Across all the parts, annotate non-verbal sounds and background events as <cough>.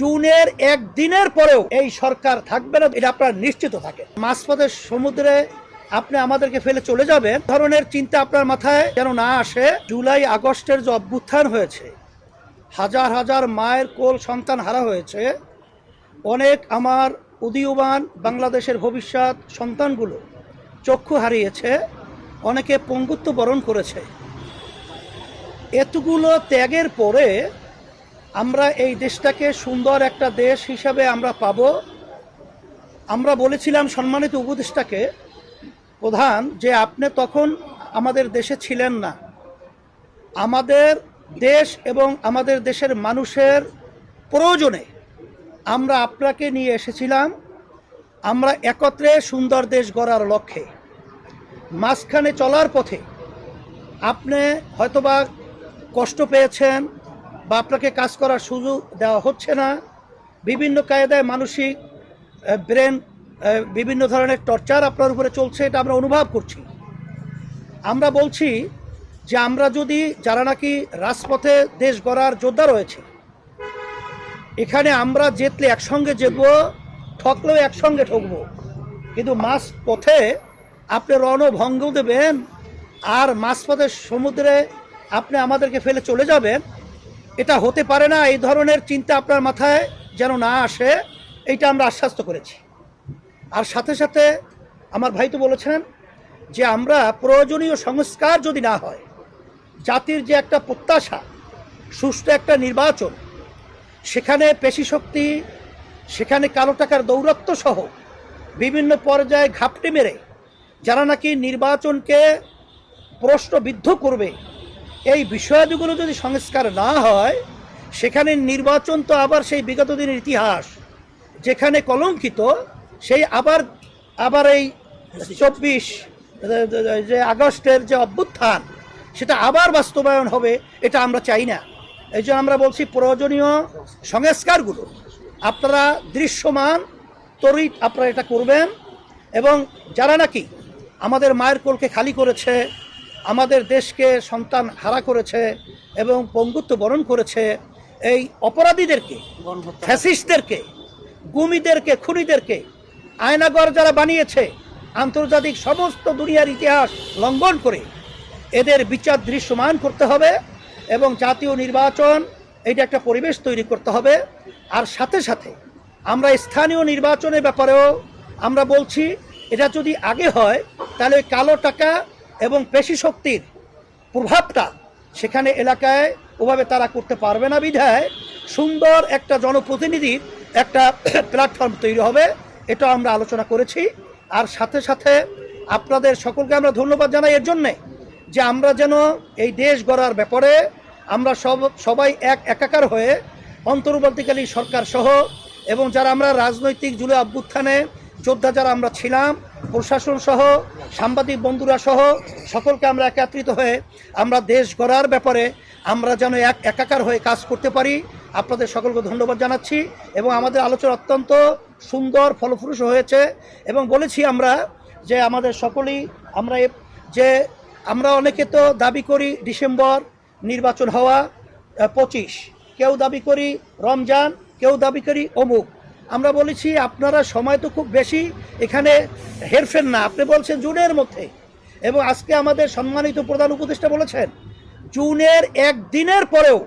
জুনের একদিনের পরেও এই সরকার থাকবে না, এটা আপনার নিশ্চিত থাকে মাঝপথের সমুদ্রে আপনি আমাদেরকে ফেলে চলে যাবেন ধরনের চিন্তা আপনার মাথায় যেন না আসে। জুলাই, আগস্টের যে অভ্যুত্থান হয়েছে, হাজার হাজার মায়ের কোল সন্তান হারা হয়েছে। অনেক আমার উদীয়মান বাংলাদেশের ভবিষ্যৎ সন্তানগুলো চক্ষু হারিয়েছে, অনেকে পঙ্গুত্ব বরণ করেছে। এতগুলো ত্যাগের পরে আমরা এই দেশটাকে সুন্দর একটা দেশ হিসাবে আমরা পাব। আমরা বলেছিলাম সম্মানিত উপদেষ্টাকে, প্রধান, যে আপনি তখন আমাদের দেশে ছিলেন না। আমাদের দেশ এবং আমাদের দেশের মানুষের প্রয়োজনে আমরা আপনাকে নিয়ে এসেছিলাম। আমরা একত্রে সুন্দর দেশ গড়ার লক্ষ্যে। মাঝখানে চলার পথে আপনি হয়তোবা কষ্ট পেয়েছেন বা আপনাকে কাজ করার সুযোগ দেওয়া হচ্ছে না। বিভিন্ন কায়দায় মানসিক ব্রেন বিভিন্ন ধরনের টর্চার আপনার উপরে চলছে, এটা আমরা অনুভব করছি। আমরা বলছি যে আমরা যদি, যারা নাকি রাজপথে দেশ গড়ার যোদ্ধা রয়েছে, এখানে আমরা জেতলে একসঙ্গে যেতব ঠকলেও একসঙ্গে ঠকবো। কিন্তু মাছ পথে আপনি রণভঙ্গ দেবেন, আর মাঝপথের সমুদ্রে আপনি আমাদেরকে ফেলে চলে যাবেন এটা হতে পারে না, এই ধরনের চিন্তা আপনার মাথায় যেন না আসে, এইটা আমরা আশ্বাস্ত করেছি। আর সাথে সাথে আমার ভাই তো বলেছেন যে আমরা প্রয়োজনীয় সংস্কার যদি না হয়, জাতির যে একটা প্রত্যাশা, সুষ্ঠু একটা নির্বাচন, সেখানে পেশি শক্তি, সেখানে কালো টাকার দৌরত্ব সহ বিভিন্ন পর্যায়ে ঘাপটি মেরে যারা নাকি নির্বাচনকে প্রশ্নবিদ্ধ করবে এই বিষয়াদিগুলো যদি সংস্কার না হয়, সেখানে নির্বাচন তো আবার সেই বিগত দিনের ইতিহাস, যেখানে কলঙ্কিত, সেই আবার আবার এই চব্বিশ, যে আগস্টের যে অভ্যুত্থান, সেটা আবার বাস্তবায়ন হবে, এটা আমরা চাই না। এই জন্য আমরা বলছি প্রয়োজনীয় সংস্কারগুলো। আপনারা দৃশ্যমান তরিত আপনারা এটা করবেন, এবং যারা নাকি আমাদের মায়ের কোলকে খালি করেছে আমাদের দেশকে সন্তান হারা করেছে এবং পঙ্গুত্ব বরণ করেছে এই অপরাধীদেরকে ফ্যাসিস্টদেরকে গুমিদেরকে খুনিদেরকে আয়নাগর যারা বানিয়েছে আন্তর্জাতিক সমস্ত দুনিয়ার ইতিহাস লঙ্ঘন করে। এদের বিচার দৃশ্যমান করতে হবে এবং জাতীয় নির্বাচন এটা একটা পরিবেশ তৈরি করতে হবে। আর সাথে সাথে আমরা স্থানীয় নির্বাচনের ব্যাপারেও আমরা বলছি এটা যদি আগে হয় তাহলে কালো টাকা এবং পেশি শক্তির প্রভাবটা সেখানে এলাকায় ওভাবে তারা করতে পারবে না বিধায় সুন্দর একটা জনপ্রতিনিধির একটা <clears throat> প্ল্যাটফর্ম তৈরি হবে এটা আমরা আলোচনা করেছি। আর সাথে সাথে আপনাদের সকলকে আমরা ধন্যবাদ জানাই এর জন্যে যে আমরা যেন এই দেশ গড়ার ব্যাপারে আমরা সব, সবাই এক, একাকার হয়ে অন্তর্বর্তীকালীন সরকার সহ এবং যারা আমরা রাজনৈতিক জুলে অভ্যুত্থানে যোদ্ধা যারা আমরা ছিলাম প্রশাসন সহ, সাংবাদিক বন্ধুরা সহ সকলকে আমরা একত্রিত হয়ে আমরা দেশ গড়ার ব্যাপারে আমরা যেন এক একাকার হয়ে কাজ করতে পারি। আপনাদের সকলকে ধন্যবাদ জানাচ্ছি এবং আমাদের আলোচনা অত্যন্ত সুন্দর, ফলপ্রসূ হয়েছে এবং বলেছি আমরা যে আমাদের সকলেই আমরা যে আমরা অনেকে তো দাবি করি ডিসেম্বর নির্বাচন হওয়া পঁচিশ। কেউ দাবি করি রমজান, কেউ দাবি করি অমুক। আমরা বলেছি আপনারা সময় তো খুব বেশি এখানে হেরফের না। আপনি বলছেন জুনের মধ্যে। এবং আজকে আমাদের সম্মানিত প্রধান উপদেষ্টা বলেছেন জুনের একদিনের পরেও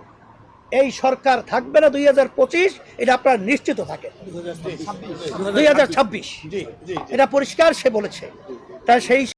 এই সরকার থাকবে না দুই হাজার পঁচিশ এটা আপনার নিশ্চিত থাকে। দুই হাজার ছাব্বিশ। এটা পরিষ্কার সে বলেছে। তাই সেই